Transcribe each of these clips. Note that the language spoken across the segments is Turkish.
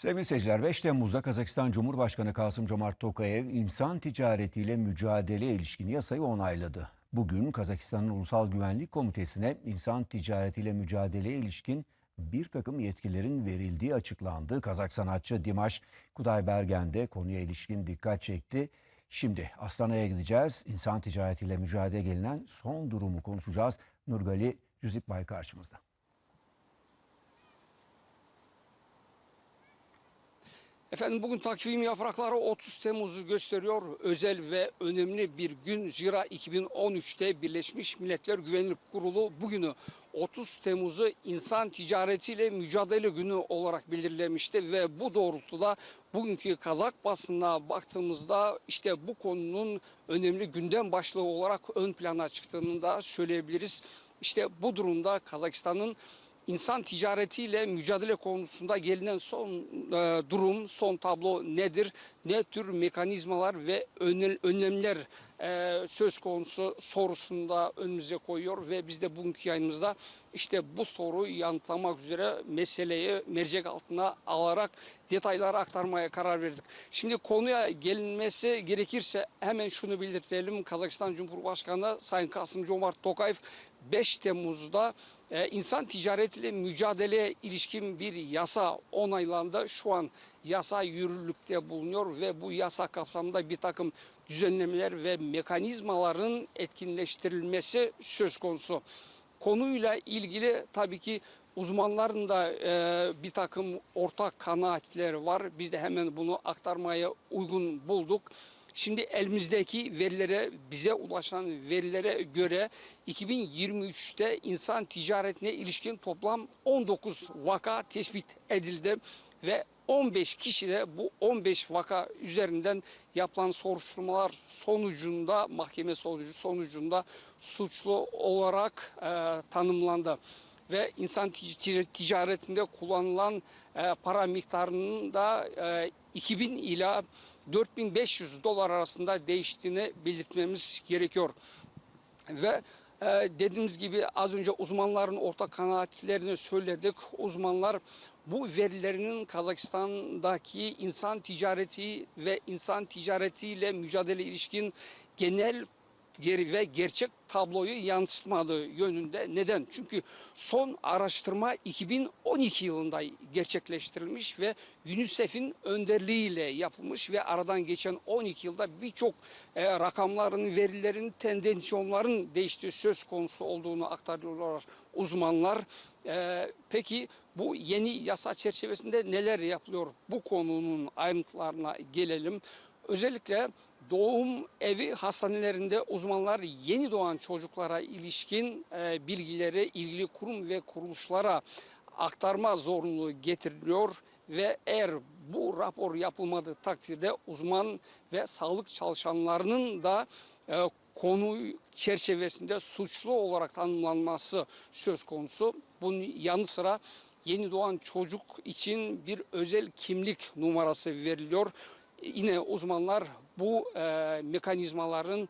Sevgili seyirciler 5 Temmuz'da Kazakistan Cumhurbaşkanı Kasım Comart Tokayev insan ticaretiyle mücadeleye ilişkin yasayı onayladı. Bugün Kazakistan'ın Ulusal Güvenlik Komitesi'ne insan ticaretiyle mücadeleye ilişkin bir takım yetkilerin verildiği açıklandı. Kazak sanatçı Dimash Kudaybergen de konuya ilişkin dikkat çekti. Şimdi Astana'ya gideceğiz. İnsan ticaretiyle mücadele gelinen son durumu konuşacağız. Nurgali Cüzip Bay karşımızda. Efendim bugün takvim yaprakları 30 Temmuz'u gösteriyor. Özel ve önemli bir gün. Zira 2013'te Birleşmiş Milletler Güvenlik Kurulu bugünü 30 Temmuz'u insan ticaretiyle mücadele günü olarak belirlemişti ve bu doğrultuda bugünkü Kazak basınına baktığımızda işte bu konunun önemli gündem başlığı olarak ön plana çıktığını da söyleyebiliriz. İşte bu durumda Kazakistan'ın İnsan ticaretiyle mücadele konusunda gelinen son e, durum, son tablo nedir? Ne tür mekanizmalar ve önlemler e, söz konusu sorusunda önümüze koyuyor ve biz de bugünkü yayınımızda işte bu soruyu yanıtlamak üzere meseleyi mercek altına alarak detayları aktarmaya karar verdik. Şimdi konuya gelinmesi gerekirse hemen şunu belirtelim. Kazakistan Cumhurbaşkanı Sayın Kasım Comart Tokayev 5 Temmuz'da e, insan ticaretiyle mücadeleye ilişkin bir yasa onaylandı. Şu an yasa yürürlükte bulunuyor ve bu yasa kapsamında bir takım düzenlemeler ve mekanizmaların etkinleştirilmesi söz konusu. Konuyla ilgili tabii ki uzmanların da e, bir takım ortak kanaatleri var. Biz de hemen bunu aktarmaya uygun bulduk. Şimdi elimizdeki verilere, bize ulaşan verilere göre 2023'te insan ticaretine ilişkin toplam 19 vaka tespit edildi ve 15 kişi de bu 15 vaka üzerinden yapılan soruşturmalar sonucunda mahkeme sonucu sonucunda suçlu olarak e, tanımlandı. Ve insan ticaretinde kullanılan e, para miktarının da e, 2000 ila 4500 dolar arasında değiştiğini belirtmemiz gerekiyor. Ve e, dediğimiz gibi az önce uzmanların ortak kanaatlerini söyledik. Uzmanlar bu verilerinin Kazakistan'daki insan ticareti ve insan ticaretiyle mücadele ilişkin genel geri ve gerçek tabloyu yansıtmadığı yönünde. Neden? Çünkü son araştırma 2012 yılında gerçekleştirilmiş ve UNICEF'in önderliğiyle yapılmış ve aradan geçen 12 yılda birçok e, rakamların, verilerin, tendansiyonların değiştiği söz konusu olduğunu aktarıyorlar uzmanlar. E, peki bu yeni yasa çerçevesinde neler yapılıyor? Bu konunun ayrıntılarına gelelim. Özellikle doğum evi hastanelerinde uzmanlar yeni doğan çocuklara ilişkin e, bilgileri ilgili kurum ve kuruluşlara aktarma zorunluluğu getiriliyor ve eğer bu rapor yapılmadığı takdirde uzman ve sağlık çalışanlarının da e, konu çerçevesinde suçlu olarak tanımlanması söz konusu. Bunun yanı sıra yeni doğan çocuk için bir özel kimlik numarası veriliyor yine uzmanlar bu e, mekanizmaların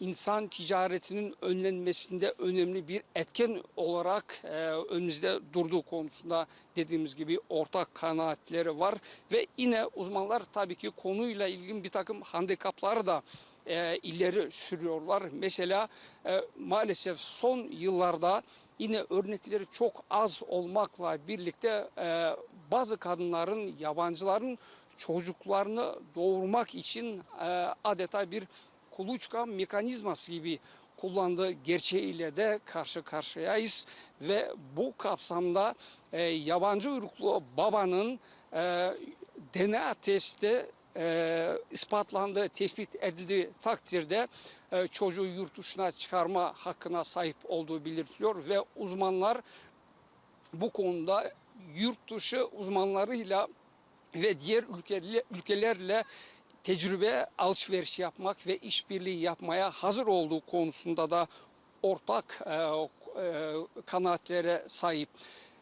insan ticaretinin önlenmesinde önemli bir etken olarak e, önümüzde durduğu konusunda dediğimiz gibi ortak kanaatleri var ve yine uzmanlar tabii ki konuyla ilgili bir takım handikapları da e, ileri sürüyorlar. Mesela e, maalesef son yıllarda yine örnekleri çok az olmakla birlikte e, bazı kadınların, yabancıların çocuklarını doğurmak için e, adeta bir kuluçka mekanizması gibi kullandığı gerçeğiyle de karşı karşıyayız. Ve bu kapsamda e, yabancı uyruklu babanın e, DNA testi e, ispatlandığı, tespit edildiği takdirde e, çocuğu yurt dışına çıkarma hakkına sahip olduğu belirtiliyor ve uzmanlar bu konuda yurt dışı uzmanlarıyla ve diğer ülkelerle, tecrübe alışveriş yapmak ve işbirliği yapmaya hazır olduğu konusunda da ortak e, e, kanaatlere sahip.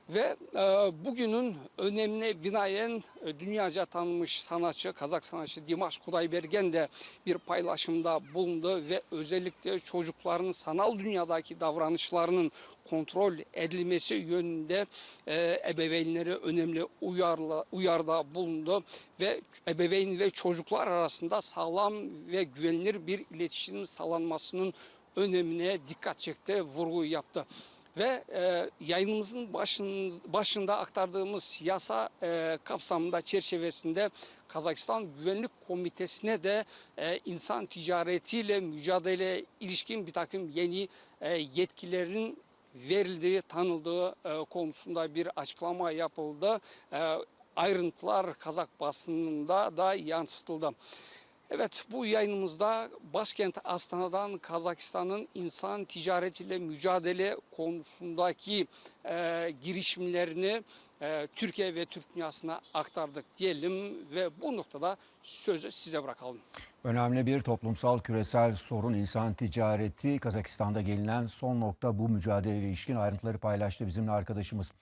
Ve e, bugünün önemli binaen e, dünyaca tanınmış sanatçı, Kazak sanatçı Dimash Kudaybergen de bir paylaşımda bulundu ve özellikle çocukların sanal dünyadaki davranışlarının kontrol edilmesi yönünde e, ebeveynleri önemli uyarla, uyarda bulundu ve ebeveyn ve çocuklar arasında sağlam ve güvenilir bir iletişim sağlanmasının önemine dikkat çekti, vurgu yaptı. Ve e, yayınımızın başın, başında aktardığımız yasa e, kapsamında çerçevesinde Kazakistan Güvenlik Komitesi'ne de e, insan ticaretiyle mücadele ilişkin bir takım yeni e, yetkilerin verildiği, tanıldığı e, konusunda bir açıklama yapıldı. E, ayrıntılar Kazak basınında da yansıtıldı. Evet bu yayınımızda başkent Astana'dan Kazakistan'ın insan ticaretiyle mücadele konusundaki e, girişimlerini e, Türkiye ve Türk dünyasına aktardık diyelim ve bu noktada sözü size bırakalım. Önemli bir toplumsal küresel sorun insan ticareti. Kazakistan'da gelinen son nokta bu mücadeleye ilişkin ayrıntıları paylaştı bizimle arkadaşımız.